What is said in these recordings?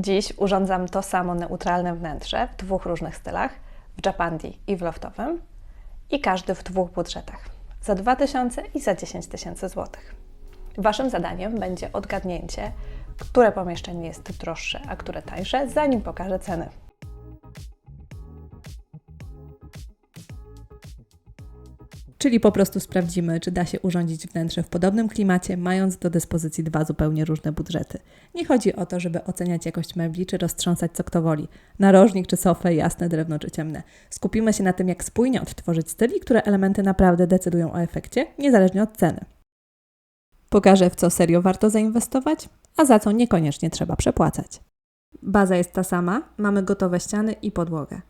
Dziś urządzam to samo neutralne wnętrze w dwóch różnych stylach, w Japandi i w loftowym i każdy w dwóch budżetach, za 2000 i za 10 tysięcy złotych. Waszym zadaniem będzie odgadnięcie, które pomieszczenie jest droższe, a które tańsze, zanim pokażę ceny. Czyli po prostu sprawdzimy, czy da się urządzić wnętrze w podobnym klimacie, mając do dyspozycji dwa zupełnie różne budżety. Nie chodzi o to, żeby oceniać jakość mebli, czy roztrząsać co kto woli. Narożnik czy sofę, jasne drewno czy ciemne. Skupimy się na tym, jak spójnie odtworzyć styl i które elementy naprawdę decydują o efekcie, niezależnie od ceny. Pokażę, w co serio warto zainwestować, a za co niekoniecznie trzeba przepłacać. Baza jest ta sama, mamy gotowe ściany i podłogę.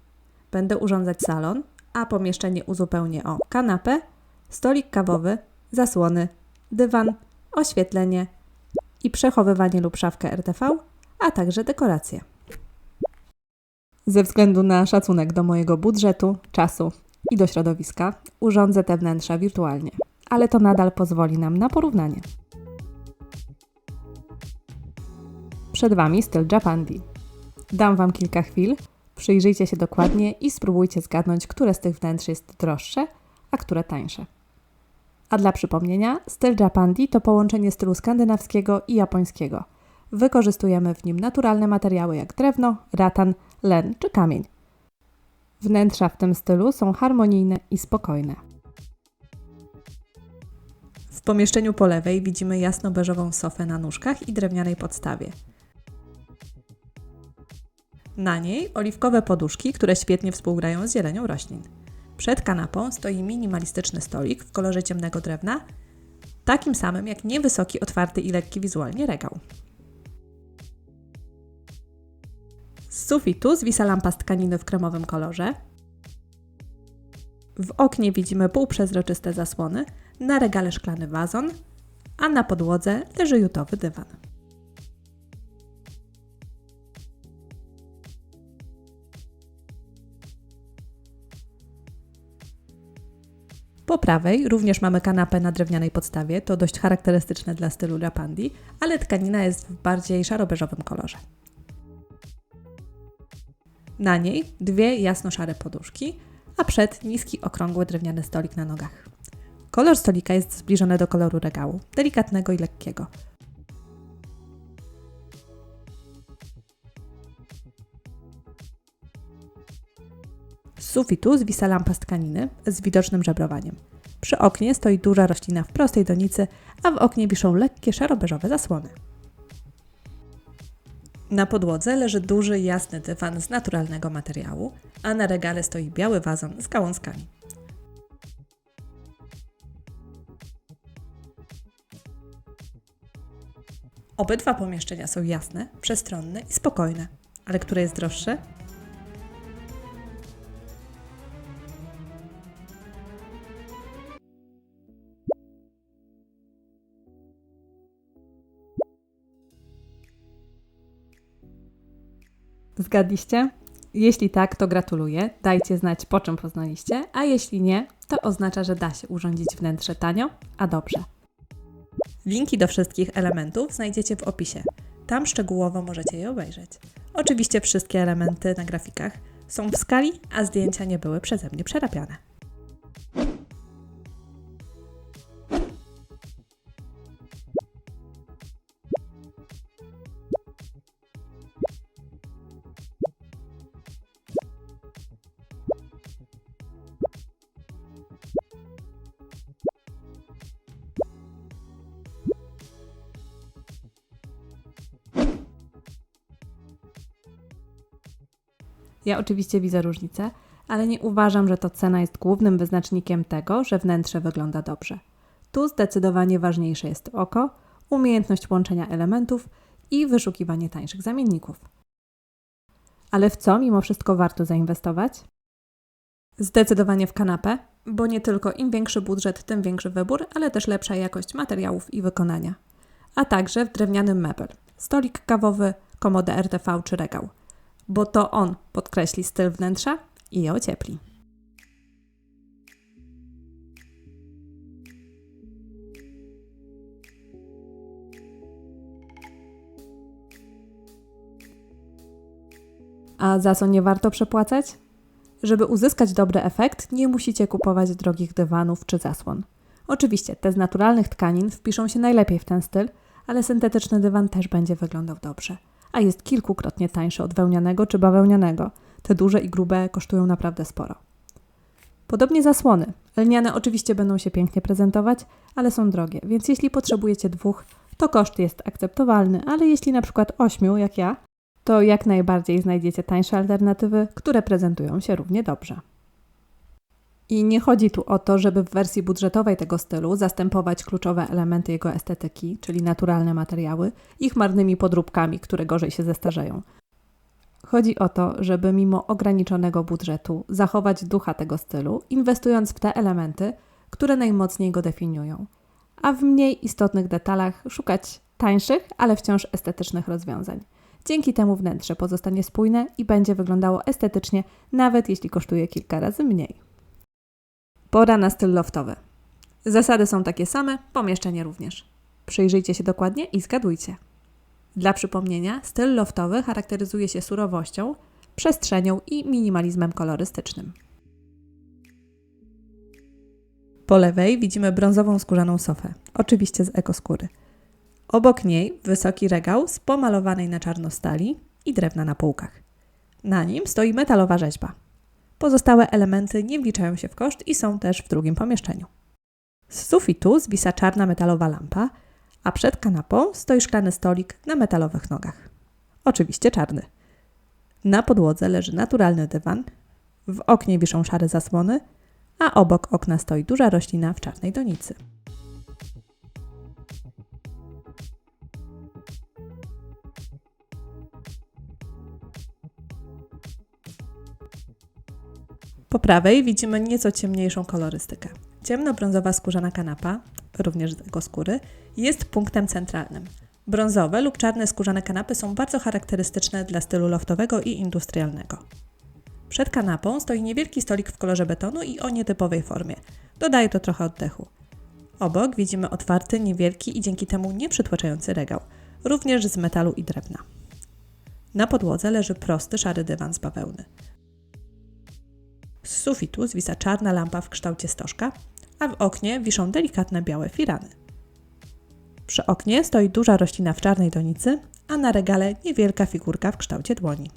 Będę urządzać salon, a pomieszczenie uzupełnię o kanapę, stolik kawowy, zasłony, dywan, oświetlenie i przechowywanie lub szafkę RTV, a także dekoracje. Ze względu na szacunek do mojego budżetu, czasu i do środowiska, urządzę te wnętrza wirtualnie, ale to nadal pozwoli nam na porównanie. Przed Wami styl Japandi. Dam Wam kilka chwil, Przyjrzyjcie się dokładnie i spróbujcie zgadnąć, które z tych wnętrz jest droższe, a które tańsze. A dla przypomnienia, styl Japandi to połączenie stylu skandynawskiego i japońskiego. Wykorzystujemy w nim naturalne materiały jak drewno, ratan, len czy kamień. Wnętrza w tym stylu są harmonijne i spokojne. W pomieszczeniu po lewej widzimy jasno-beżową sofę na nóżkach i drewnianej podstawie. Na niej oliwkowe poduszki, które świetnie współgrają z zielenią roślin. Przed kanapą stoi minimalistyczny stolik w kolorze ciemnego drewna, takim samym jak niewysoki, otwarty i lekki wizualnie regał. Z sufitu zwisa lampa z tkaniny w kremowym kolorze. W oknie widzimy półprzezroczyste zasłony, na regale szklany wazon, a na podłodze leży jutowy dywan. Po prawej również mamy kanapę na drewnianej podstawie, to dość charakterystyczne dla stylu Japandi, ale tkanina jest w bardziej szarobeżowym kolorze. Na niej dwie jasno-szare poduszki, a przed niski, okrągły drewniany stolik na nogach. Kolor stolika jest zbliżony do koloru regału, delikatnego i lekkiego. Z sufitu zwisa lampa z tkaniny z widocznym żebrowaniem. Przy oknie stoi duża roślina w prostej donicy, a w oknie wiszą lekkie szarobeżowe zasłony. Na podłodze leży duży, jasny dywan z naturalnego materiału, a na regale stoi biały wazon z gałązkami. Obydwa pomieszczenia są jasne, przestronne i spokojne. Ale które jest droższe? Zgadliście? Jeśli tak, to gratuluję. Dajcie znać, po czym poznaliście, a jeśli nie, to oznacza, że da się urządzić wnętrze tanio, a dobrze. Linki do wszystkich elementów znajdziecie w opisie. Tam szczegółowo możecie je obejrzeć. Oczywiście wszystkie elementy na grafikach są w skali, a zdjęcia nie były przeze mnie przerabiane. Ja oczywiście widzę różnicę, ale nie uważam, że to cena jest głównym wyznacznikiem tego, że wnętrze wygląda dobrze. Tu zdecydowanie ważniejsze jest oko, umiejętność łączenia elementów i wyszukiwanie tańszych zamienników. Ale w co mimo wszystko warto zainwestować? Zdecydowanie w kanapę, bo nie tylko im większy budżet, tym większy wybór, ale też lepsza jakość materiałów i wykonania. A także w drewniany mebel, stolik kawowy, komodę RTV czy regał – bo to on podkreśli styl wnętrza i je ociepli. A za co nie warto przepłacać? Żeby uzyskać dobry efekt, nie musicie kupować drogich dywanów czy zasłon. Oczywiście te z naturalnych tkanin wpiszą się najlepiej w ten styl, ale syntetyczny dywan też będzie wyglądał dobrze, a jest kilkukrotnie tańszy od wełnianego czy bawełnianego. Te duże i grube kosztują naprawdę sporo. Podobnie zasłony. Lniane oczywiście będą się pięknie prezentować, ale są drogie, więc jeśli potrzebujecie dwóch, to koszt jest akceptowalny, ale jeśli na przykład ośmiu, jak ja, to jak najbardziej znajdziecie tańsze alternatywy, które prezentują się równie dobrze. I nie chodzi tu o to, żeby w wersji budżetowej tego stylu zastępować kluczowe elementy jego estetyki, czyli naturalne materiały, ich marnymi podróbkami, które gorzej się zestarzeją. Chodzi o to, żeby mimo ograniczonego budżetu zachować ducha tego stylu, inwestując w te elementy, które najmocniej go definiują, a w mniej istotnych detalach szukać tańszych, ale wciąż estetycznych rozwiązań. Dzięki temu wnętrze pozostanie spójne i będzie wyglądało estetycznie, nawet jeśli kosztuje kilka razy mniej. Pora na styl loftowy. Zasady są takie same, pomieszczenie również. Przyjrzyjcie się dokładnie i zgadujcie. Dla przypomnienia, styl loftowy charakteryzuje się surowością, przestrzenią i minimalizmem kolorystycznym. Po lewej widzimy brązową skórzaną sofę, oczywiście z ekoskóry. Obok niej wysoki regał z pomalowanej na czarno stali i drewna na półkach. Na nim stoi metalowa rzeźba. Pozostałe elementy nie wliczają się w koszt i są też w drugim pomieszczeniu. Z sufitu zwisa czarna metalowa lampa, a przed kanapą stoi szklany stolik na metalowych nogach. Oczywiście czarny. Na podłodze leży naturalny dywan, w oknie wiszą szare zasłony, a obok okna stoi duża roślina w czarnej donicy. Po prawej widzimy nieco ciemniejszą kolorystykę. Ciemnobrązowa skórzana kanapa, również z ekoskóry, jest punktem centralnym. Brązowe lub czarne skórzane kanapy są bardzo charakterystyczne dla stylu loftowego i industrialnego. Przed kanapą stoi niewielki stolik w kolorze betonu i o nietypowej formie. Dodaje to trochę oddechu. Obok widzimy otwarty, niewielki i dzięki temu nieprzytłaczający regał, również z metalu i drewna. Na podłodze leży prosty, szary dywan z bawełny. Z sufitu zwisa czarna lampa w kształcie stożka, a w oknie wiszą delikatne białe firany. Przy oknie stoi duża roślina w czarnej donicy, a na regale niewielka figurka w kształcie dłoni.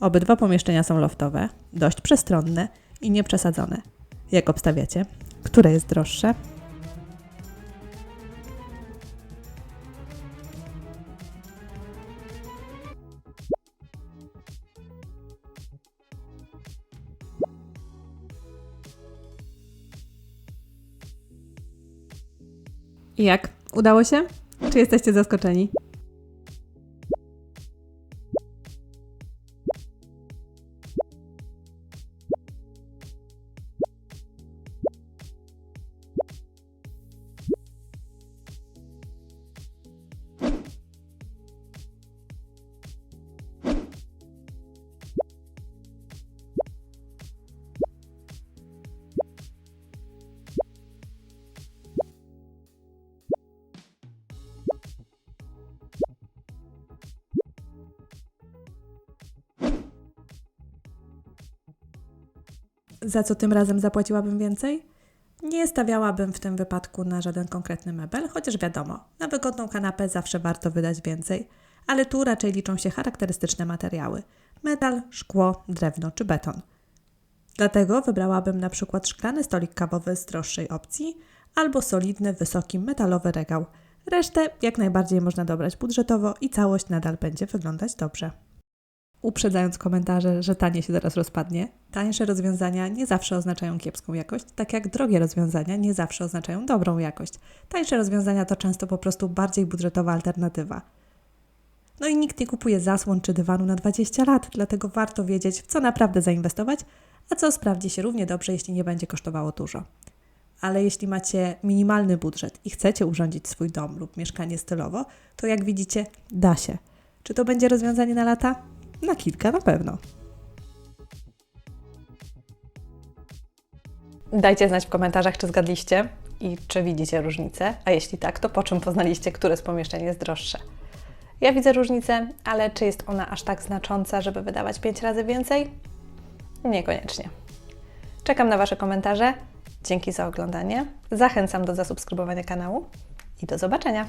Obydwa pomieszczenia są loftowe, dość przestronne i nieprzesadzone. Jak obstawiacie? Które jest droższe? I jak? Udało się? Czy jesteście zaskoczeni? Za co tym razem zapłaciłabym więcej? Nie stawiałabym w tym wypadku na żaden konkretny mebel, chociaż wiadomo, na wygodną kanapę zawsze warto wydać więcej, ale tu raczej liczą się charakterystyczne materiały: metal, szkło, drewno czy beton. Dlatego wybrałabym na przykład szklany stolik kawowy z droższej opcji albo solidny, wysoki metalowy regał. Resztę jak najbardziej można dobrać budżetowo i całość nadal będzie wyglądać dobrze uprzedzając komentarze, że tanie się zaraz rozpadnie. Tańsze rozwiązania nie zawsze oznaczają kiepską jakość, tak jak drogie rozwiązania nie zawsze oznaczają dobrą jakość. Tańsze rozwiązania to często po prostu bardziej budżetowa alternatywa. No i nikt nie kupuje zasłon czy dywanu na 20 lat, dlatego warto wiedzieć, w co naprawdę zainwestować, a co sprawdzi się równie dobrze, jeśli nie będzie kosztowało dużo. Ale jeśli macie minimalny budżet i chcecie urządzić swój dom lub mieszkanie stylowo, to jak widzicie, da się. Czy to będzie rozwiązanie na lata? Na kilka na pewno. Dajcie znać w komentarzach, czy zgadliście i czy widzicie różnicę, a jeśli tak, to po czym poznaliście, które z pomieszczeń jest droższe. Ja widzę różnicę, ale czy jest ona aż tak znacząca, żeby wydawać 5 razy więcej? Niekoniecznie. Czekam na Wasze komentarze. Dzięki za oglądanie. Zachęcam do zasubskrybowania kanału i do zobaczenia.